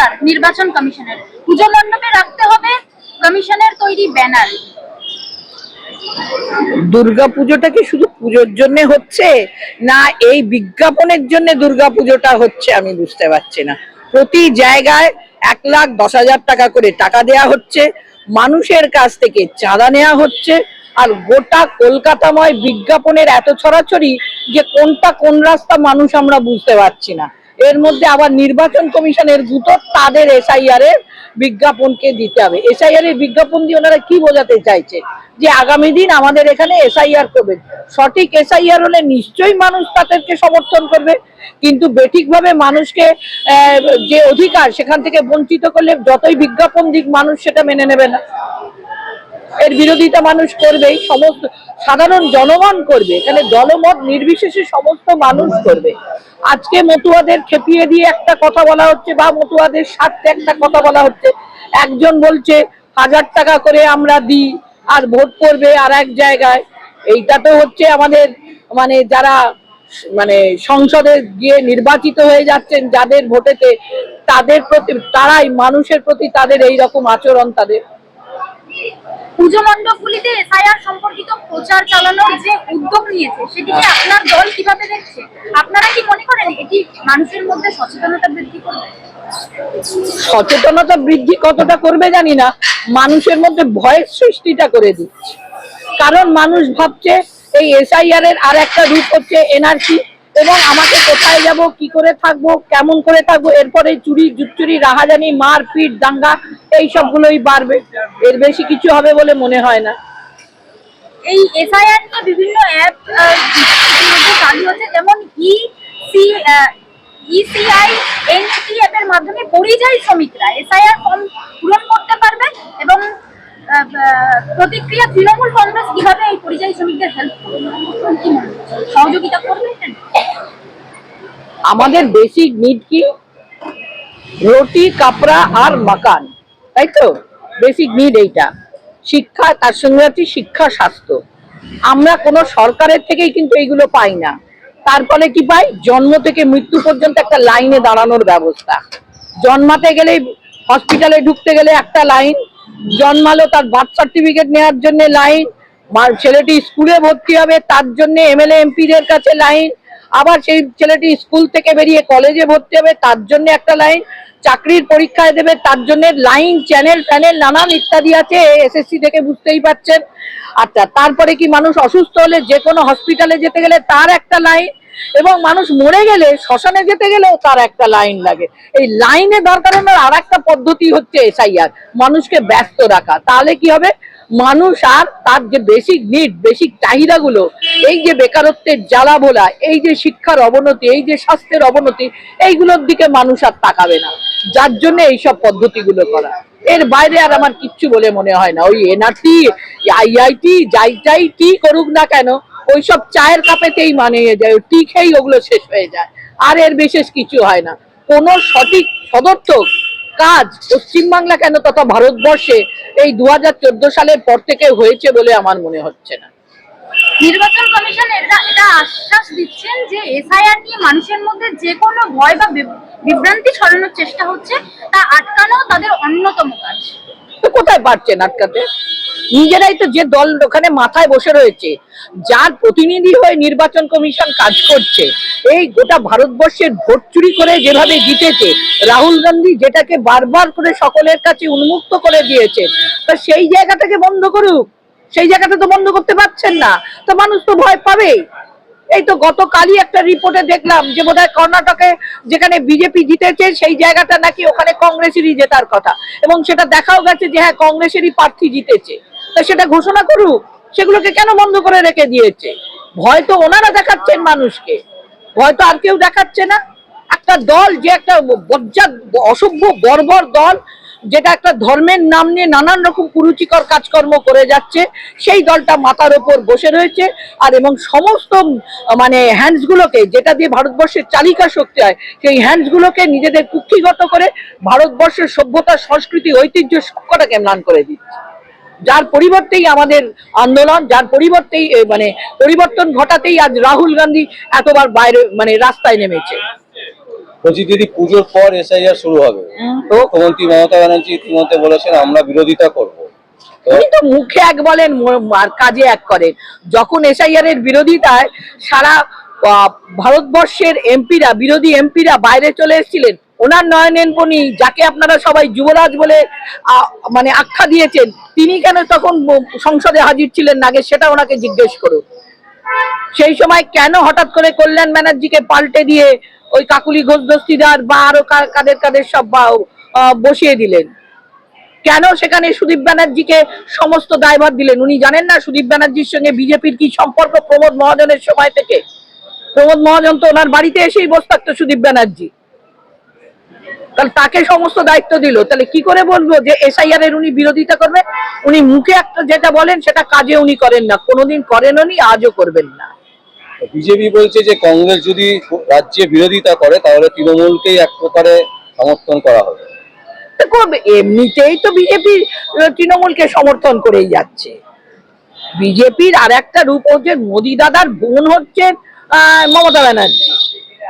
প্রচার নির্বাচন কমিশনের। পুজো মণ্ডপে রাখতে হবে কমিশনের তৈরি ব্যানার। দুর্গা পুজোটা কি শুধু পুজোর জন্য হচ্ছে, না এই বিজ্ঞাপনের জন্য দুর্গা পুজোটা হচ্ছে আমি বুঝতে পারছি না। প্রতি জায়গায় এক লাখ দশ হাজার টাকা করে টাকা দেয়া হচ্ছে, মানুষের কাছ থেকে চাঁদা নেওয়া হচ্ছে, আর গোটা কলকাতাময় বিজ্ঞাপনের এত ছড়াছড়ি যে কোনটা কোন রাস্তা মানুষ আমরা বুঝতে পারছি না। এর মধ্যে আবার নির্বাচন কমিশনের গুতো তাদের এসআইআর এর বিজ্ঞাপনকে দিতে হবে। এসআইআর এর বিজ্ঞাপন দিয়ে ওনারা কি বোঝাতে চাইছে? যে আগামী দিন আমাদের এখানে এসআইআর করবে। সঠিক এসআইআর হলে নিশ্চয়ই মানুষ তাদেরকে সমর্থন করবে। কিন্তু বেঠিকভাবে মানুষকে যে অধিকার সেখান থেকে বঞ্চিত করলে যতই বিজ্ঞাপন দিক, মানুষ সেটা মেনে নেবে না। এর বিরোধিতা মানুষ করবেই, সমস্ত সাধারণ জনগণ করবে, এখানে দলমত নির্বিশেষে সমস্ত মানুষ করবে। আজকে মতুয়াদের খেপিয়ে দিয়ে একটা কথা বলা হচ্ছে বা মতুয়াদের স্বার্থে একটা কথা বলা হচ্ছে। একজন বলছে, হাজার টাকা করে আমরা দিই আর ভোট করবে আর এক জায়গায়। এইটা তো হচ্ছে আমাদের মানে যারা মানে সংসদে গিয়ে নির্বাচিত হয়ে যাচ্ছেন, যাদের ভোটেতে তাদের প্রতি, তারাই, মানুষের প্রতি তাদের এই রকম আচরণ তাদের। পুজো মণ্ডপগুলিতে এসআইআর সম্পর্কিত প্রচার চালানোর যে উদ্যোগ নিয়েছে, সেটিকে আপনার দল কীভাবে দেখছে? আপনারা কি মনে করেন এটি মানুষের মধ্যে সচেতনতা বৃদ্ধি করবে? সচেতনতা বৃদ্ধি কতটা করবে জানি না। মানুষের মধ্যে ভয়ের সৃষ্টিটা করে দিচ্ছে। কারণ মানুষ ভাবছে এই এসআইআর এর আর একটা রূপ হচ্ছে এনআরসি। এবং আমাকে কোথায় যাব, কি করে থাকব, কেমন করে থাকব, এরপরে চুরি জুচ্চুরি রাহাজানি, মারপিট, দাঙ্গা, এই সবগুলোই বাড়বে। এর বেশি কিছু হবে বলে মনে হয় না। এই এসআইআর নিয়ে বিভিন্ন অ্যাপ চালু হচ্ছে, যেমন ই সি ইসিআই এনটি অ্যাপের মাধ্যমে পরিযায়ী শ্রমিকরা এসআইআর ফর্ম পূরণ করতে পারবে এবং প্রতিক্রিয়া তৃণমূল কংগ্রেস কীভাবে এই পরিযায়ী শ্রমিকদের হেল্প? সহযোগিতা করবে আমাদের বেসিক নিড কি? রুটি, কাপড়া আর মাকান, তাই তো? বেসিক নিড এইটা। শিক্ষা, তার সঙ্গে আছে শিক্ষা, স্বাস্থ্য। আমরা কোনো সরকারের থেকেই কিন্তু এইগুলো পাই না। তারপরে কি পাই? জন্ম থেকে মৃত্যু পর্যন্ত একটা লাইনে দাঁড়ানোর ব্যবস্থা। জন্মাতে গেলে হসপিটালে ঢুকতে গেলে একটা লাইন জন্মালো তার বার্থ সার্টিফিকেট নেওয়ার জন্য লাইন ছেলেটি স্কুলে ভর্তি হবে, তার জন্য এমএলএ এমপিদের কাছে লাইন আবার সেই ছেলেটি স্কুল থেকে বেরিয়ে কলেজে ভর্তি হবে, তার জন্য একটা লাইন। চাকরির পরীক্ষায় দেবে, তার জন্য লাইন, চ্যানেল, প্যানেল, নানান ইত্যাদি আছে এসএসসি থেকে বুঝতেই পারছেন। আচ্ছা তারপরে কি মানুষ অসুস্থ হলে যে কোনো হসপিটালে যেতে গেলে তার একটা লাইন এবং মানুষ মরে গেলে, শ্মশানে যেতে গেলেও তার একটা লাইন লাগে। এই লাইনে দরকার আর একটা পদ্ধতি হচ্ছে এসআইআর, মানুষকে ব্যস্ত রাখা। তাহলে কি হবে? মানুষ আর তার যে বেসিক নিড বেসিক চাহিদাগুলো, এই যে বেকারত্বের জ্বালা ভোলা, এই যে শিক্ষার অবনতি, এই যে স্বাস্থ্যের অবনতি, এইগুলোর দিকে মানুষ আর তাকাবে না। যার জন্য এইসব পদ্ধতিগুলো করা। এর বাইরে আর আমার কিচ্ছু বলে মনে হয় না। ওই এনআরটি আইআইটি যাই যাই টি করুক না কেন, ওইসব চায়ের কাপেতেই মানিয়ে যায় টি খেয়েই ওগুলো শেষ হয়ে যায়। আর এর বিশেষ কিছু হয় না। কোনো সঠিক সদর্থক কাজ পশ্চিমবাংলা কেন তথা ভারতবর্ষে এই দু সালের পর থেকে হয়েছে বলে আমার মনে হচ্ছে না। নির্বাচন কমিশন এটা আশ্বাস দিচ্ছেন যে এসআইআর নিয়ে মানুষের মধ্যে যে কোনো ভয় বা বিভ্রান্তি ছড়ানোর চেষ্টা হচ্ছে তা আটকানো তাদের অন্যতম কাজ। তো কোথায় পারছেন আটকাতে? নিজেরাই তো যে দল ওখানে মাথায় বসে রয়েছে, যার প্রতিনিধি হয়ে নির্বাচন কমিশন কাজ করছে, এই গোটা ভারতবর্ষের ভোট চুরি করে যেভাবে জিতেছে, রাহুল গান্ধী যেটাকে বারবার করে সকলের কাছে উন্মুক্ত করে দিয়েছে, তা সেই জায়গাটাকে বন্ধ করুক, সেই জায়গাটা তো বন্ধ করতে পারছেন না, তো মানুষ তো ভয় পাবেই। এই তো গতকালই একটা রিপোর্টে দেখলাম যে বোধহয় কর্ণাটকে যেখানে বিজেপি জিতেছে, সেই জায়গাটা নাকি ওখানে কংগ্রেসেরই জেতার কথা, এবং সেটা দেখাও গেছে যে হ্যাঁ কংগ্রেসেরই প্রার্থী জিতেছে। সেটা ঘোষণা করুক, সেগুলোকে কেন বন্ধ করে রেখে দিয়েছে? ভয় তো ওনারা দেখাচ্ছেন মানুষকে। ভয় তো আর কেউ দেখাচ্ছে না। একটা দল, যে একটা বজ্জাত, অসভ্য, বর্বর দল, যেটা একটা ধর্মের নাম নিয়ে নানান রকম কুরুচিকর কাজকর্ম করে যাচ্ছে, সেই দলটা মাথার ওপর বসে রয়েছে। আর এবং সমস্ত মানে হ্যান্ডসগুলোকে যেটা দিয়ে ভারতবর্ষের চালিকা শক্তি হয়, সেই হ্যান্ডসগুলোকে নিজেদের কুক্ষিগত করে ভারতবর্ষের সভ্যতা, সংস্কৃতি, ঐতিহ্য সবকটাকে ম্লান করে দিচ্ছে। যার পরিবর্তেই আমাদের আন্দোলন যার পরিবর্তেই মানে পরিবর্তন ঘটাতেই আজ রাহুল গান্ধী এতবার বাইরে মানে রাস্তায় নেমেছে। বলছি দিদি পুজোর পর এসআইআর শুরু হবে তো মুখ্যমন্ত্রী মমতা ব্যানার্জি ইতিমধ্যে বলেছেন আমরা বিরোধিতা করব। তো উনি তো মুখে এক বলেন আর কাজে এক করেন। যখন এসআইআর এর বিরোধিতায় সারা ভারতবর্ষের এমপিরা বিরোধী এমপিরা বাইরে চলে এসেছিলেন ওনার নয়নেনপণি যাকে আপনারা সবাই যুবরাজ বলে মানে আখ্যা দিয়েছেন, তিনি কেন তখন সংসদে হাজির ছিলেন আগে সেটা ওনাকে জিজ্ঞেস করুন। সেই সময় কেন হঠাৎ করে কল্যাণ ব্যানার্জিকে পাল্টে দিয়ে ওই কাকুলি ঘোষ দস্তিদার বা আরও কাদের কাদের সব বসিয়ে দিলেন? কেন সেখানে সুদীপ ব্যানার্জিকে সমস্ত দায়ভার দিলেন? উনি জানেন না সুদীপ ব্যানার্জির সঙ্গে বিজেপির কি সম্পর্ক প্রমোদ মহাজনের সময় থেকে? প্রমোদ মহাজন তো ওনার বাড়িতে এসেই বসে থাকতো সুদীপ ব্যানার্জি। তাহলে তাকে সমস্ত দায়িত্ব দিল। তাহলে কি করে বলব যে এসআইআর এর উনি বিরোধিতা করবেন উনি মুখে একটা যেটা বলেন সেটা কাজে উনি করেন না। কোনোদিন করেন উনি আজও করবেন না। বিজেপি বলছে যে কংগ্রেস যদি রাজ্যে বিরোধিতা করে তাহলে তৃণমূলকেই এক প্রকারে সমর্থন করা হবে। এমনিতেই তো বিজেপি তৃণমূলকে সমর্থন করেই যাচ্ছে। বিজেপির আর একটা রূপ হচ্ছে মোদী দাদার বোন হচ্ছেন আহ, মমতা ব্যানার্জি।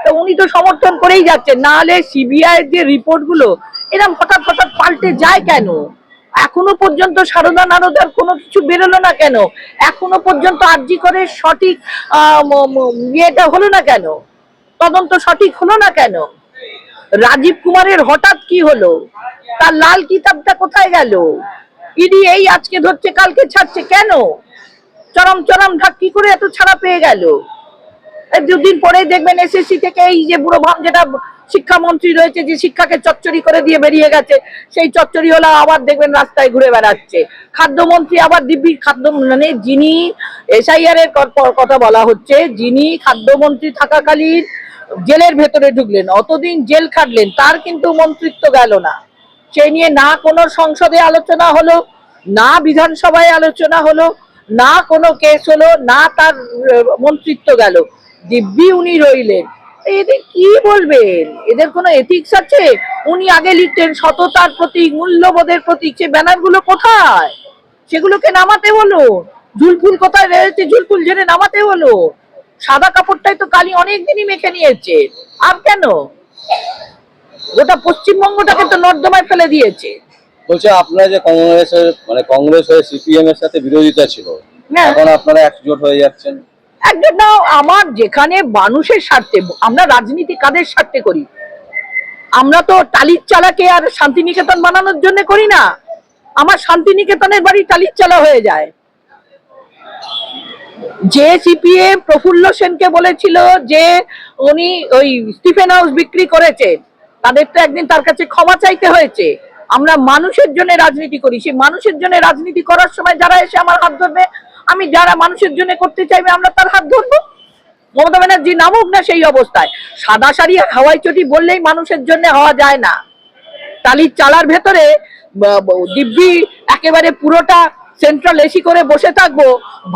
তো উনি তো সমর্থন করেই যাচ্ছেন। না হলে সিবিআই যে রিপোর্টগুলো এরকম হঠাৎ হঠাৎ পাল্টে যায় কেন? এখনও পর্যন্ত সারদা নারদার কোনো কিছু বেরোলো না কেন? এখনও পর্যন্ত আর্জি করে সঠিক ইয়েটা হলো না কেন? তদন্ত সঠিক হলো না কেন? রাজীব কুমারের হঠাৎ কি হলো? তার লাল কিতাবটা কোথায় গেল? ইডি এই আজকে ধরছে, কালকে ছাড়ছে কেন? চরম চরম ঢাক কি করে এত ছাড়া পেয়ে গেল। দুদিন পরেই দেখবেন এসএসসি থেকে এই যে বুড়ো ভাম যেটা শিক্ষামন্ত্রী রয়েছে, যে শিক্ষাকে চচ্চড়ি করে দিয়ে বেরিয়ে গেছে, সেই চচ্চড়ি হলো আবার দেখবেন রাস্তায় ঘুরে বেড়াচ্ছে। খাদ্যমন্ত্রী আবার দিব্যি খাদ্য মানে যিনি এসআইআর এর কথা বলা হচ্ছে, যিনি খাদ্যমন্ত্রী থাকাকালীন জেলের ভেতরে ঢুকলেন, অতদিন জেল খাটলেন, তার কিন্তু মন্ত্রিত্ব গেল না। সেই নিয়ে না কোনো সংসদে আলোচনা হলো, না বিধানসভায় আলোচনা হলো, না কোনো কেস হলো, না তার মন্ত্রিত্ব গেল। দিব্যি উনি রইলেন। এদের কি বলবেন? এদের কোনো এথিক্স আছে? উনি আগে লিখতেন সততার প্রতীক মূল্যবোধের প্রতীক সে ব্যানারগুলো কোথায়? সেগুলোকে নামাতে হলো ঝুলফুল কোথায় রয়েছে? ঝুলফুল ঝেড়ে নামাতে হলো সাদা কাপড়টাই তো কালি অনেক দিনই মেখে নিয়েছে। আর কেন? গোটা পশ্চিমবঙ্গটাকে তো নর্দমায় ফেলে দিয়েছে। বলছে আপনারা যে কংগ্রেসের মানে কংগ্রেস হয়ে সিপিএম এর সাথে বিরোধিতা ছিল না। এখন আপনারা একজোট হয়ে যাচ্ছেন। একজন না আমার যেখানে মানুষের স্বার্থে, আমরা রাজনীতি কাদের স্বার্থে করি? আমরা তো টালির চালাকে আর শান্তিনিকেতন বানানোর জন্য করি না। আমার শান্তিনিকেতনের বাড়ি টালির চালা হয়ে যায়। যে সিপিএম প্রফুল্ল সেনকে বলেছিল যে উনি ওই স্টিফেন হাউস বিক্রি করেছেন তাদের তো একদিন তার কাছে ক্ষমা চাইতে হয়েছে। আমরা মানুষের জন্য রাজনীতি করি। সেই মানুষের জন্য রাজনীতি করার সময় যারা এসে আমার হাত ধরবে আমি যারা মানুষের জন্য করতে চাইবে, আমরা তার হাত ধরবো? মমতা ব্যানার্জি নামুক না সেই অবস্থায়। সাদা শাড়ি হাওয়াই চটি বললেই মানুষের জন্য হওয়া যায় না। টালির চালার ভেতরে দিব্যি একেবারে পুরোটা সেন্ট্রাল এসি করে বসে থাকব।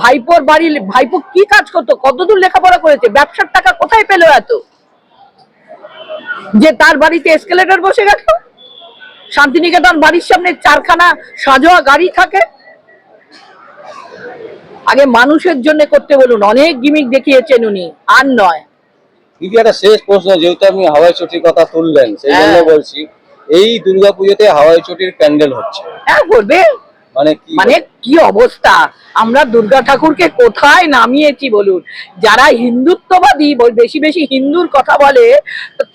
ভাইপোর বাড়ি, ভাইপো কি কাজ করতো? কতদূর লেখাপড়া করেছে? ব্যবসার টাকা কোথায় পেল এত? যে তার বাড়িতে এসকেলেটর বসে গেল? শান্তিনিকেতন বাড়ির সামনে চারখানা সাজোয়া গাড়ি থাকে? আগে মানুষের জন্য করতে বলুন অনেক গিমিক দেখিয়েছেন উনি আর নয়। দিদি একটা শেষ প্রশ্ন যেহেতু আপনি হাওয়াই চটির কথা তুললেন সেই জন্য হ্যাঁ। বলছি এই দুর্গাপুজোতে হাওয়াই চটির প্যান্ডেল হচ্ছে। হ্যাঁ করবে। মানে কি মানে কি অবস্থা? আমরা দুর্গা ঠাকুরকে কোথায় নামিয়েছি বলুন? যারা হিন্দুত্ববাদী বেশি বেশি হিন্দুর কথা বলে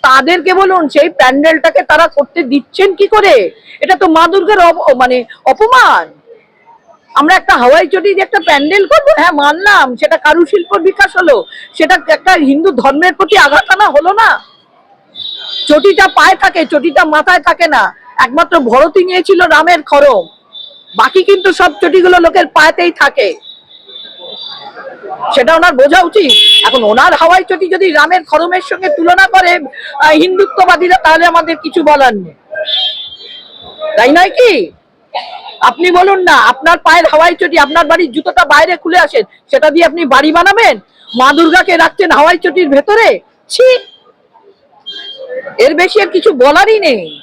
তাদেরকে বলুন সেই প্যান্ডেলটাকে তারা করতে দিচ্ছেন কি করে? এটা তো মা দুর্গার মানে অপমান। আমরা একটা হাওয়াই চটি যে একটা প্যান্ডেল করব? হ্যাঁ মানলাম। সেটা কারুশিল্পর বিকাশ হলো। সেটা একটা হিন্দু ধর্মের প্রতি আঘাত আনা হলো না। চটিটা পায়ে থাকে, চটিটা মাথায় থাকে না। একমাত্র ভরতই নিয়েছিল রামের খরম বাকি কিন্তু সব চটিগুলো লোকের পায়েতেই থাকে। সেটা ওনার বোঝা উচিত। এখন ওনার হাওয়াই চটি যদি রামের খরমের সঙ্গে তুলনা করে হিন্দুত্ববাদীরা, তাহলে আমাদের কিছু বলার নেই। তাই নয় কি? আপনি বলুন না, আপনার পায়ের হাওয়াই চটি, আপনার বাড়ির জুতোটা বাইরে খুলে আসেন, সেটা দিয়ে আপনি বাড়ি বানাবেন? মা দুর্গাকে রাখছেন হাওয়াই চটির ভেতরে? ছি! এর বেশি আর কিছু বলারই নেই।